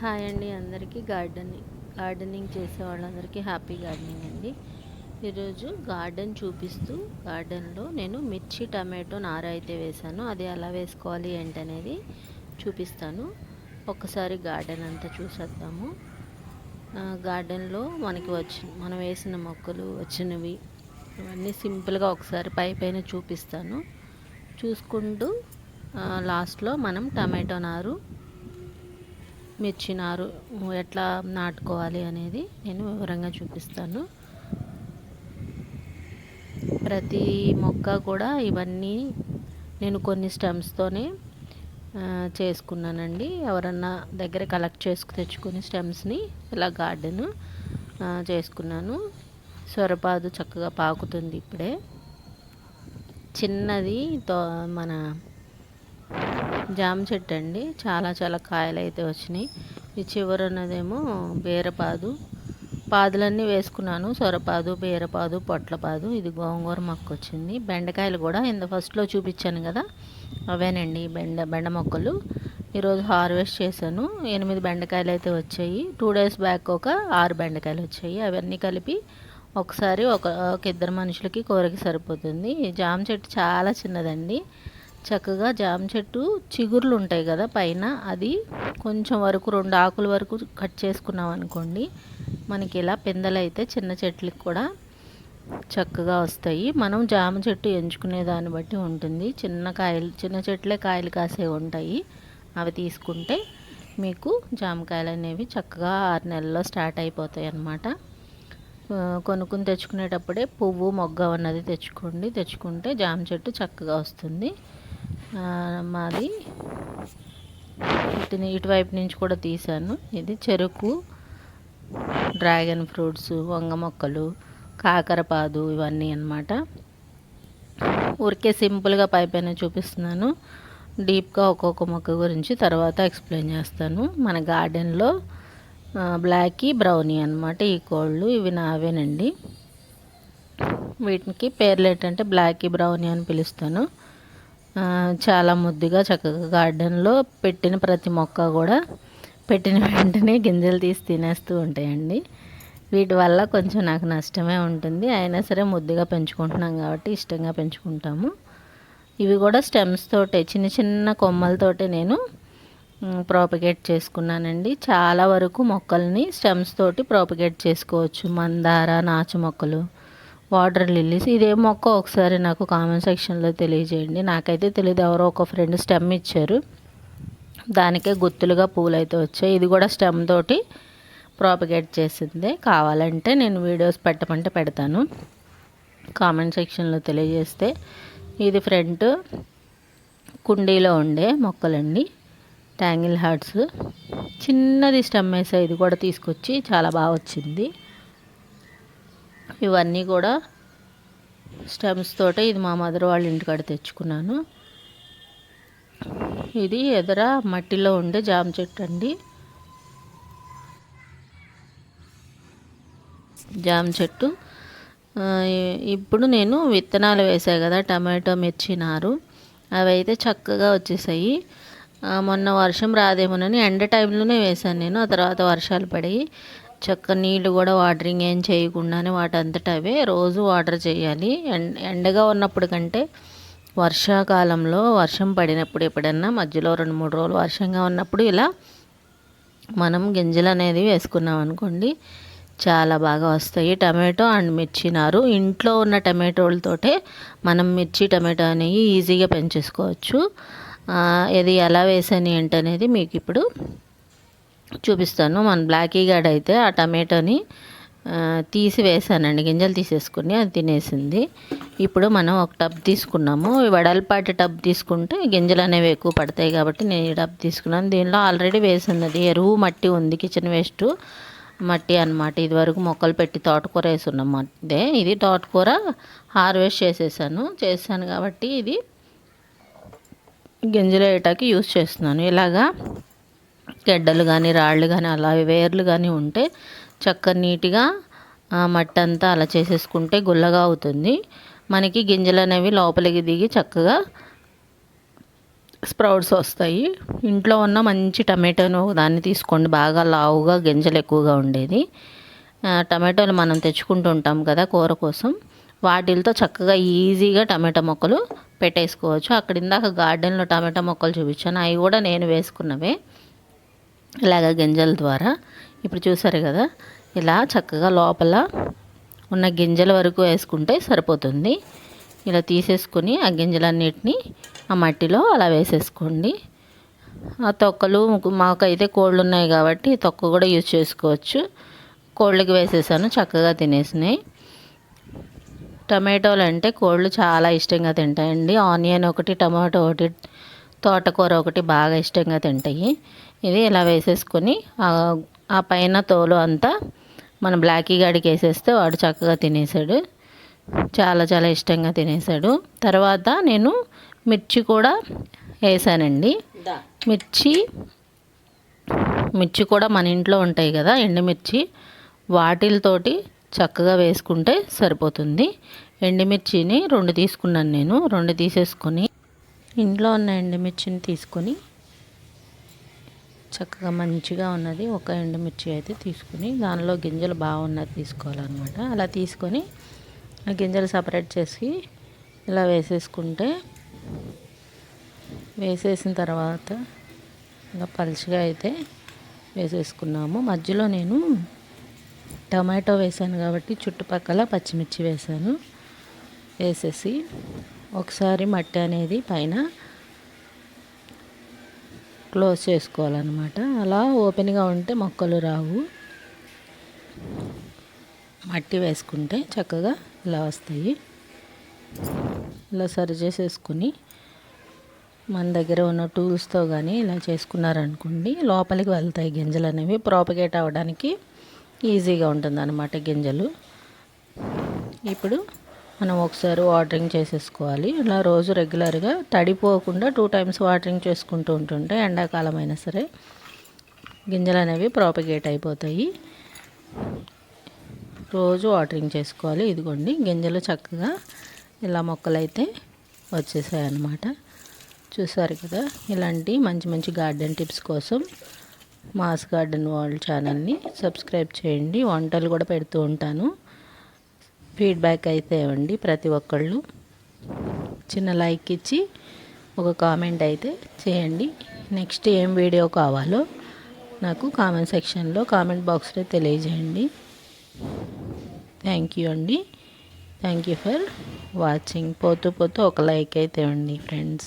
Hi అండి అందరికీ. Gardening gardening చేసే వాళ్ళందరికీ హ్యాపీ గార్డెనింగ్ అండి. ఈరోజు గార్డెన్ చూపిస్తూ గార్డెన్లో నేను మిర్చి టమాటో నార అయితే వేశాను. అది ఎలా వేసుకోవాలి ఏంటనేది చూపిస్తాను. ఒకసారి గార్డెన్ అంతా చూసేద్దాము. గార్డెన్లో మనకి వచ్చి మనం వేసిన మొక్కలు వచ్చినవి ఇవన్నీ సింపుల్గా ఒకసారి పై పైన చూపిస్తాను. చూసుకుంటూ లాస్ట్లో మనం టమాటో నారు మిర్చి నారు ఎట్లా నాటుకోవాలి అనేది నేను వివరంగా చూపిస్తాను. ప్రతి మొక్క కూడా ఇవన్నీ నేను కొన్ని స్టెమ్స్తోనే చేసుకున్నానండి. ఎవరన్నా దగ్గర కలెక్ట్ చేసుకు తెచ్చుకుని స్టెమ్స్ని ఇలా గార్డెన్ చేసుకున్నాను. సొరపాదు చక్కగా పాకుతుంది ఇప్పుడే. చిన్నది తో మన జామ చెట్టు అండి చాలా చాలా కాయలు అయితే వచ్చినాయి. ఈ చివర ఉన్నదేమో బీరపాదు. పాదులన్నీ వేసుకున్నాను. సొరపాదు బీరపాదు పొట్లపాదు. ఇది గోంగూర మొక్క వచ్చింది బెండకాయలు కూడా ఇంత ఫస్ట్లో చూపించాను కదా. అవేనండి బెండ బెండ మొక్కలు. ఈరోజు హార్వెస్ట్ చేశాను. ఎనిమిది బెండకాయలు అయితే వచ్చాయి. టూ డేస్ బ్యాక్ ఒక ఆరు బెండకాయలు వచ్చాయి. అవన్నీ కలిపి ఒకసారి ఒక ఒక ఇద్దరు మనుషులకి కూరకి సరిపోతుంది. ఈ జామ చెట్టు చాలా చిన్నదండి. చక్కగా జామ చెట్టు చిగుర్లు ఉంటాయి కదా పైన. అది కొంచెం వరకు రెండు ఆకుల వరకు కట్ చేసుకున్నాం అనుకోండి. మనకి ఇలా పిందెలు చిన్న చెట్లకి కూడా చక్కగా వస్తాయి. మనం జామ చెట్టు ఎంచుకునే దాన్ని బట్టి ఉంటుంది. చిన్న కాయలు చిన్న చెట్లే కాయలు కాసే ఉంటాయి. అవి తీసుకుంటే మీకు జామకాయలు అనేవి చక్కగా ఆరు నెలల్లో స్టార్ట్ అయిపోతాయి అన్నమాట. కొనుక్కుని తెచ్చుకునేటప్పుడే పువ్వు మొగ్గ అన్నది తెచ్చుకోండి. తెచ్చుకుంటే జామ చెట్టు చక్కగా వస్తుంది. మాది ఇటు ఇటువైపు నుంచి కూడా తీసాను ఇది చెరుకు డ్రాగన్ ఫ్రూట్స్ వంగ మొక్కలు కాకరపాదు ఇవన్నీ అన్నమాట. ఊరికే సింపుల్గా పైపైన చూపిస్తున్నాను. డీప్గా ఒక్కొక్క మొక్క గురించి తర్వాత ఎక్స్ప్లెయిన్ చేస్తాను. మన గార్డెన్లో బ్లాకీ బ్రౌనీ అన్నమాట. ఈ కోళ్ళు ఇవి నావేనండి. వీటికి పేర్లు ఏంటంటే బ్లాకీ బ్రౌనీ అని పిలుస్తాను. చాలా ముద్దుగా చక్కగా గార్డెన్లో పెట్టిన ప్రతి మొక్క కూడా పెట్టిన వెంటనే గింజలు తీసి తినేస్తూ ఉంటాయండి. వీటి వల్ల కొంచెం నాకు నష్టమే ఉంటుంది. అయినా సరే ముద్దుగా పెంచుకుంటున్నాం కాబట్టి ఇష్టంగా పెంచుకుంటాము. ఇవి కూడా స్టెమ్స్ తోటే చిన్న చిన్న కొమ్మలతోటే నేను ప్రాపగేట్ చేసుకున్నానండి. చాలా వరకు మొక్కల్ని స్టెమ్స్ తోటి ప్రాపగేట్ చేసుకోవచ్చు. మందార నాచు మొక్కలు వాటర్ లిల్లీస్. ఇదే మొక్క ఒకసారి నాకు కామెంట్ సెక్షన్లో తెలియజేయండి. నాకైతే తెలియదు ఎవరో ఒక ఫ్రెండ్ స్టెమ్ ఇచ్చారు. దానికే గుత్తులుగా పూలు అయితే వచ్చాయి. ఇది కూడా స్టెమ్ తోటి ప్రాపగేట్ చేసిందే. కావాలంటే నేను వీడియోస్ పెట్టమంటే పెడతాను. కామెంట్ సెక్షన్లో తెలియజేస్తే ఇది ఫ్రంట్ కుండీలో ఉండే మొక్కలండి. Tangle hearts. చిన్నది స్టెమ్ వేసా ఇది కూడా తీసుకొచ్చి చాలా బాగా వచ్చింది. ఇవన్నీ కూడా స్టెమ్స్ తోటే ఇది మా మదర్ వాళ్ళ ఇంటికాడ తెచ్చుకున్నాను. ఇది ఎదర మట్టిలో ఉండే జామ చెట్టు అండి. జామ చెట్టు. ఇప్పుడు నేను విత్తనాలు వేసాయి కదా టమాటో మిర్చి నారు. అవి అయితే చక్కగా వచ్చేసాయి. మొన్న వర్షం రాదేమోనని ఎండ టైంలోనే వేశాను నేను ఆ తర్వాత వర్షాలు పడి చక్క నీళ్ళు కూడా వాటరింగ్ ఏం చేయకుండానే వాటంతట అవే రోజు వాటర్ చేయాలి. ఎండ ఎండగా ఉన్నప్పుడు కంటే వర్షాకాలంలో వర్షం పడినప్పుడు ఎప్పుడన్నా మధ్యలో రెండు మూడు రోజులు వర్షంగా ఉన్నప్పుడు ఇలా మనం గింజలు అనేది వేసుకున్నాం అనుకోండి చాలా బాగా వస్తాయి. టమాటో అండ్ మిర్చి నారు. ఇంట్లో ఉన్న టమాటోలతోటే మనం మిర్చి టమాటో అనేవి ఈజీగా పెంచేసుకోవచ్చు. ఇది ఎలా వేసాను ఏంటనేది మీకు ఇప్పుడు చూపిస్తాను. మన బ్లాకీ గాడ్ అయితే ఆ టమాటోని తీసి వేసానండి. గింజలు తీసేసుకుని అది తినేసింది. ఇప్పుడు మనం ఒక టబ్ తీసుకున్నాము. వడల్పాటి వెడల్పాటి టబ్ తీసుకుంటే గింజలు అనేవి ఎక్కువ పడతాయి కాబట్టి నేను ఈ టబ్ తీసుకున్నాను. దీనిలో ఆల్రెడీ వేసినది ఎరువు మట్టి ఉంది కిచెన్ వేస్ట్ మట్టి అన్నమాట. ఇదివరకు మొక్కలు పెట్టి తోటకూర వేసున్నాం అదే ఇది తోటకూర హార్వెస్ట్ చేసేసాను. చేశాను కాబట్టి ఇది గింజలు వేయటానికి యూస్ చేస్తున్నాను. ఇలాగా గెడ్డలు కానీ రాళ్ళు కానీ అలా వేర్లు కానీ ఉంటే చక్క నీట్గా ఆ మట్టి అంతా అలా చేసేసుకుంటే గుల్లగా అవుతుంది. మనకి గింజలు అనేవి లోపలికి దిగి చక్కగా స్ప్రౌట్స్ వస్తాయి. ఇంట్లో ఉన్న మంచి టమాటోను దాన్ని తీసుకోండి. బాగా లావుగా గింజలు ఎక్కువగా ఉండేది. టమాటోలు మనం తెచ్చుకుంటూ ఉంటాం కదా కూర కోసం. వాటితో చక్కగా ఈజీగా టమాటా మొక్కలు పెట్టేసుకోవచ్చు. అక్కడ ఇందాక గార్డెన్లో టమాటా మొక్కలు చూపించాను. అవి కూడా నేను వేసుకున్నవే. ఇలాగ గింజల ద్వారా. ఇప్పుడు చూసారు కదా ఇలా చక్కగా లోపల ఉన్న గింజల వరకు వేసుకుంటే సరిపోతుంది. ఇలా తీసేసుకొని ఆ గింజలన్నిటిని ఆ మట్టిలో అలా వేసేసుకోండి. ఆ తొక్కలు మాకైతే కోళ్ళు ఉన్నాయి కాబట్టి తొక్క కూడా యూజ్ చేసుకోవచ్చు. కోళ్ళకి వేసేసాను చక్కగా తినేసినాయి. టమాటోలు అంటే కోళ్ళు చాలా ఇష్టంగా తింటాయండి. ఆనియన్ ఒకటి టమాటో ఒకటి తోటకూర ఒకటి బాగా ఇష్టంగా తింటాయి. ఇది ఇలా వేసేసుకొని ఆ పైన తోలు అంతా మన బ్లాకీ గాడికి వేసేస్తే వాడు చక్కగా తినేసాడు. చాలా చాలా ఇష్టంగా తినేసాడు. తర్వాత నేను మిర్చి కూడా వేసానండి. మిర్చి మిర్చి కూడా మన ఇంట్లో ఉంటాయి కదా ఎండుమిర్చి. వాటిలతోటి చక్కగా వేసుకుంటే సరిపోతుంది. ఎండుమిర్చిని రెండు తీసుకున్నాను నేను రెండు తీసేసుకొని ఇంట్లో ఉన్న ఎండుమిర్చిని తీసుకొని చక్కగా మంచిగా ఉన్నది. ఒక ఎండుమిర్చి అయితే తీసుకుని దానిలో గింజలు బాగున్నది తీసుకోవాలన్నమాట. అలా తీసుకొని ఆ గింజలు సపరేట్ చేసి ఇలా వేసేసుకుంటే వేసేసిన తర్వాత ఇలా పలుచగా అయితే వేసేసుకున్నాము. మధ్యలో నేను టమాటో వేసాను కాబట్టి చుట్టుపక్కల పచ్చిమిర్చి వేసాను. వేసేసి ఒకసారి మట్టి అనేది పైన క్లోజ్ చేసుకోవాలన్నమాట. అలా ఓపెన్గా ఉంటే మొక్కలు రావు. మట్టి వేసుకుంటే చక్కగా ఇలా వస్తాయి. ఇలా సరి చేసేసుకుని మన దగ్గర ఉన్న టూల్స్తో కానీ ఇలా చేసుకున్నారనుకోండి లోపలికి వెళ్తాయి గింజలు అనేవి. ప్రాపగేట్ అవ్వడానికి ఈజీగా ఉంటుంది గింజలు. ఇప్పుడు మనం ఒకసారి వాటరింగ్ చేసేసుకోవాలి. ఇలా రోజు రెగ్యులర్గా తడిపోకుండా టూ టైమ్స్ వాటరింగ్ చేసుకుంటూ ఉంటుంటే ఎండాకాలం అయినా సరే గింజలు అనేవి ప్రాపగేట్ అయిపోతాయి. రోజు వాటరింగ్ చేసుకోవాలి. ఇదిగోండి గింజలు చక్కగా ఇలా మొక్కలైతే వచ్చేసాయి అన్నమాట చూసారు కదా ఇలాంటి మంచి మంచి గార్డెన్ టిప్స్ కోసం మాస్ గార్డెన్ వరల్డ్ ఛానల్ని సబ్స్క్రైబ్ చేయండి. వంటలు కూడా పెడుతూ ఉంటాను. ఫీడ్బ్యాక్ అయితే ఇవ్వండి ప్రతి ఒక్కళ్ళు. చిన్న లైక్ ఇచ్చి ఒక కామెంట్ అయితే చేయండి. నెక్స్ట్ ఏం వీడియో కావాలో నాకు కామెంట్ సెక్షన్లో కామెంట్ బాక్స్లో తెలియజేయండి. థ్యాంక్ యూ అండి. థ్యాంక్ యూ ఫర్ వాచింగ్ పోతూ పోతూ ఒక లైక్ అయితే ఇవ్వండి ఫ్రెండ్స్